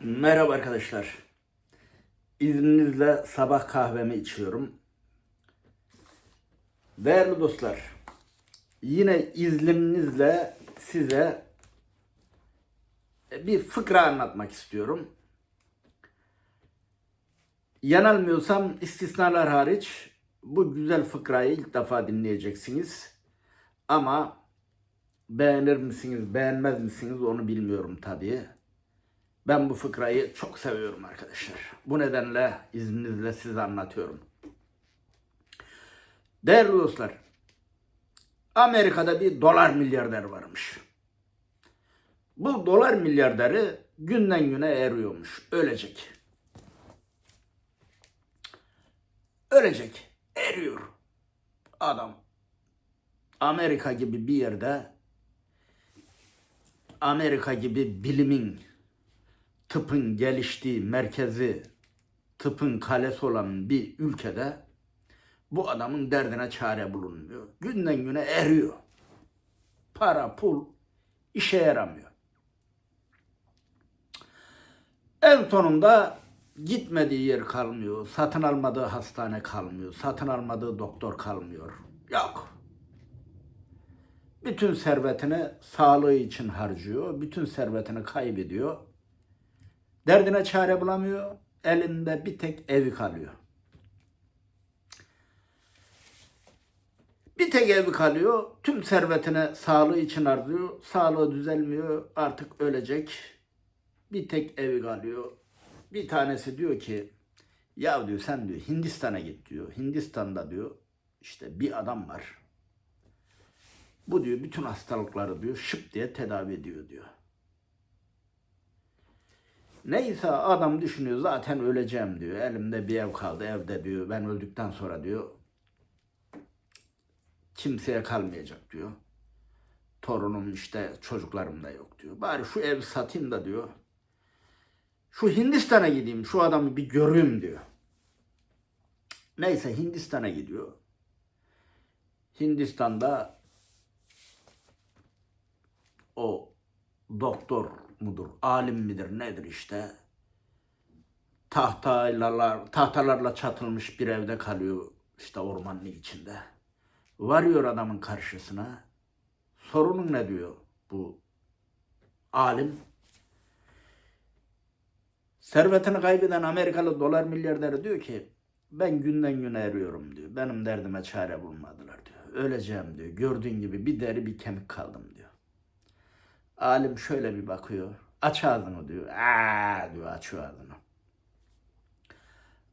Merhaba arkadaşlar. İzninizle sabah kahvemi içiyorum. Değerli dostlar, yine izninizle size bir fıkra anlatmak istiyorum. Yanılmıyorsam istisnalar hariç bu güzel fıkrayı ilk defa dinleyeceksiniz. Ama beğenir misiniz, beğenmez misiniz onu bilmiyorum tabii. Ben bu fıkrayı çok seviyorum arkadaşlar. Bu nedenle izninizle size anlatıyorum. Değerli dostlar, Amerika'da bir dolar milyarder varmış. Bu dolar milyarderi günden güne eriyormuş, ölecek. Ölecek, eriyor. Adam Amerika gibi bir yerde Amerika gibi bilimin tıpın geliştiği merkezi, tıpın kalesi olan bir ülkede bu adamın derdine çare bulunmuyor. Günden güne eriyor. Para, pul işe yaramıyor. En sonunda gitmediği yer kalmıyor. Satın almadığı hastane kalmıyor. Satın almadığı doktor kalmıyor. Yok. Bütün servetini sağlığı için harcıyor. Bütün servetini kaybediyor. Derdine çare bulamıyor. Elinde bir tek evi kalıyor. Bir tek evi kalıyor. Tüm servetine sağlığı için harcıyor. Sağlığı düzelmiyor. Artık ölecek. Bir tek evi kalıyor. Bir tanesi diyor ki ya diyor sen diyor Hindistan'a git diyor. Hindistan'da diyor işte bir adam var. Bu diyor bütün hastalıkları diyor şıp diye tedavi ediyor diyor. Neyse adam düşünüyor zaten öleceğim diyor. Elimde bir ev kaldı evde diyor. Ben öldükten sonra diyor kimseye kalmayacak diyor. Torunum işte çocuklarım da yok diyor. Bari şu evi satayım da diyor. Şu Hindistan'a gideyim şu adamı bir göreyim diyor. Neyse Hindistan'a gidiyor. Hindistan'da o doktor mudur, alim midir nedir işte tahtalarla, tahtalarla çatılmış bir evde kalıyor işte ormanın içinde. Varıyor adamın karşısına. Sorunun ne diyor bu alim? Servetini kaybeden Amerikalı dolar milyarderi diyor ki ben günden güne eriyorum diyor. Benim derdime çare bulmadılar diyor. Öleceğim diyor. Gördüğün gibi bir deri bir kemik kaldım diyor. Alim şöyle bir bakıyor. Aç ağzını diyor. Aa diyor açıyor ağzını.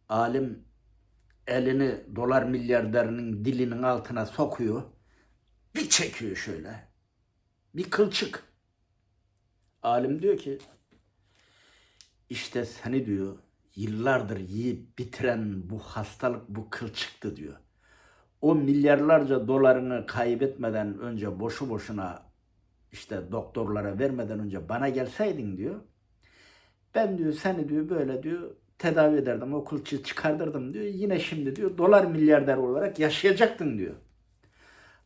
Alim elini dolar milyarderinin dilinin altına sokuyor. Bir çekiyor şöyle. Bir kılçık. Alim diyor ki işte seni diyor yıllardır yiyip bitiren bu hastalık bu kılçıktı diyor. O milyarlarca dolarını kaybetmeden önce boşu boşuna işte doktorlara vermeden önce bana gelseydin diyor. Ben diyor seni diyor böyle diyor tedavi ederdim o kılçığı çıkardırdım diyor. Yine şimdi diyor dolar milyarder olarak yaşayacaktın diyor.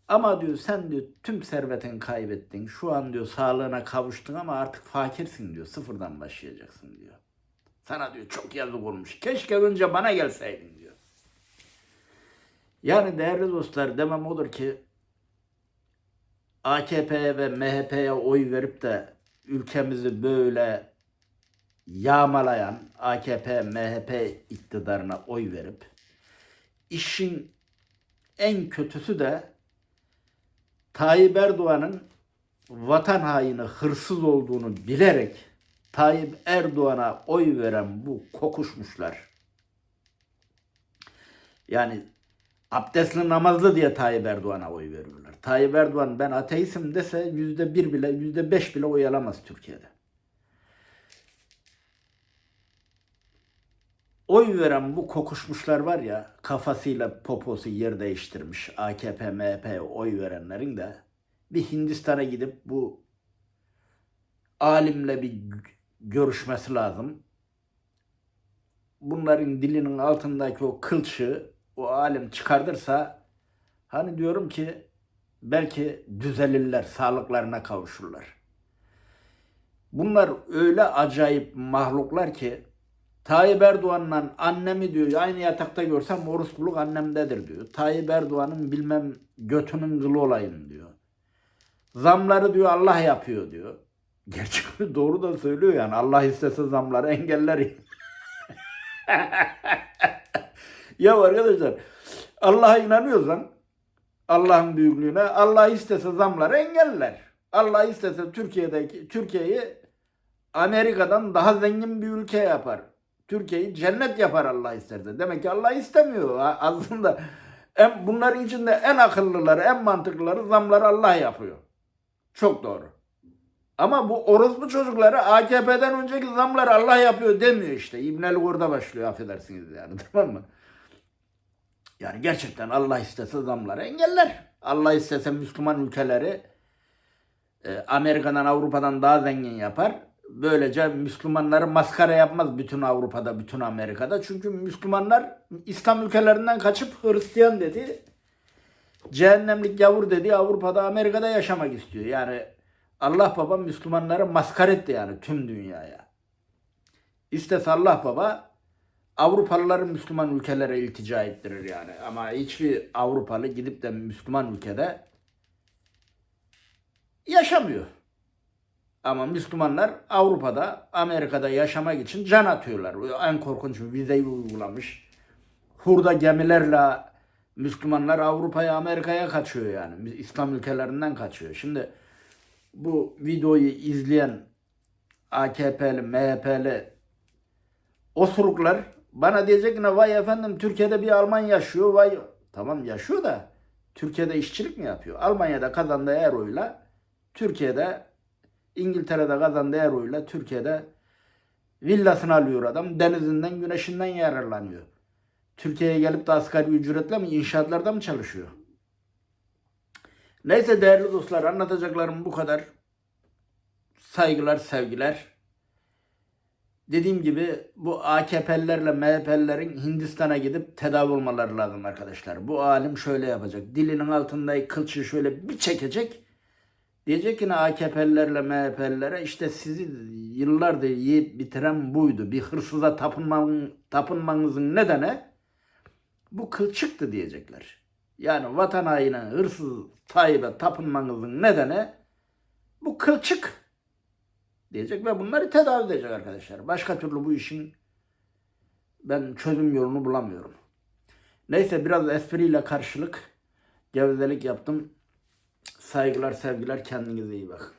Ama diyor sen diyor tüm servetini kaybettin. Şu an diyor sağlığına kavuştun ama artık fakirsin diyor. Sıfırdan başlayacaksın diyor. Sana diyor çok yazık olmuş. Keşke önce bana gelseydin diyor. Yani değerli dostlar demem odur ki AKP'ye ve MHP'ye oy verip de ülkemizi böyle yağmalayan AKP, MHP iktidarına oy verip işin en kötüsü de Tayyip Erdoğan'ın vatan haini hırsız olduğunu bilerek Tayyip Erdoğan'a oy veren bu kokuşmuşlar. Yani abdestli namazlı diye Tayyip Erdoğan'a oy veriyorlar. Tayyip Erdoğan ben ateistim dese yüzde bir bile yüzde beş bile oy alamaz Türkiye'de. Oy veren bu kokuşmuşlar var ya kafasıyla poposu yer değiştirmiş AKP, MHP oy verenlerin de bir Hindistan'a gidip bu alimle bir görüşmesi lazım. Bunların dilinin altındaki o kılçığı o alim çıkardırsa hani diyorum ki belki düzelirler, sağlıklarına kavuşurlar. Bunlar öyle acayip mahluklar ki Tayyip Erdoğan'la annemi diyor aynı yatakta görsem orospuluk annemdedir diyor. Tayyip Erdoğan'ın bilmem götünün kılı olayım diyor. Zamları diyor Allah yapıyor diyor. Gerçi doğru da söylüyor yani. Allah istese zamları engeller. ya arkadaşlar Allah'a inanıyorsan Allah'ın büyüklüğüne Allah istese zamları engeller. Allah istese Türkiye'deki Türkiye'yi Amerika'dan daha zengin bir ülke yapar. Türkiye'yi cennet yapar Allah isterse. Demek ki Allah istemiyor. Aslında en, bunların içinde en akıllıları, en mantıklıları zamları Allah yapıyor. Çok doğru. Ama bu orospu çocukları AKP'den önceki zamları Allah yapıyor demiyor işte. İbnelik orada başlıyor affedersiniz yani tamam mı? Yani gerçekten Allah istese zamları engeller. Allah istese Müslüman ülkeleri e, Amerika'dan Avrupa'dan daha zengin yapar. Böylece Müslümanları maskara yapmaz bütün Avrupa'da, bütün Amerika'da. Çünkü Müslümanlar İslam ülkelerinden kaçıp Hristiyan dedi. Cehennemlik yavur dedi Avrupa'da, Amerika'da yaşamak istiyor. Yani Allah baba Müslümanları maskar etti yani tüm dünyaya. İstese Allah baba Avrupalıları Müslüman ülkelere iltica ettirir yani. Ama hiçbir Avrupalı gidip de Müslüman ülkede yaşamıyor. Ama Müslümanlar Avrupa'da, Amerika'da yaşamak için can atıyorlar. En korkunç bir vizeyi uygulamış. Hurda gemilerle Müslümanlar Avrupa'ya, Amerika'ya kaçıyor yani. İslam ülkelerinden kaçıyor. Şimdi bu videoyu izleyen AKP'li, MHP'li osuruklar bana diyecek ki vay efendim Türkiye'de bir Alman yaşıyor vay tamam yaşıyor da Türkiye'de işçilik mi yapıyor? Almanya'da kazandığı euroyla Türkiye'de İngiltere'de kazandığı euroyla Türkiye'de villasını alıyor adam denizinden güneşinden yararlanıyor. Türkiye'ye gelip de asgari ücretle mi inşaatlarda mı çalışıyor? Neyse değerli dostlar anlatacaklarım bu kadar. Saygılar, sevgiler. Dediğim gibi bu AKP'lilerle MHP'lilerin Hindistan'a gidip tedavi olmaları lazım arkadaşlar. Bu alim şöyle yapacak. Dilinin altındaki kılçığı şöyle bir çekecek. Diyecek ki ne AKP'lilerle MHP'lilere işte sizi yıllardır yiyip bitiren buydu. Bir hırsıza tapınman, tapınmanızın nedeni bu kılçıktı diyecekler. Yani vatan haini hırsız Tayyip'e tapınmanızın nedeni bu kılçık diyecek ve bunları tedavi edecek arkadaşlar. Başka türlü bu işin ben çözüm yolunu bulamıyorum. Neyse biraz espriyle karşılık gevezelik yaptım. Saygılar sevgiler kendinize iyi bakın.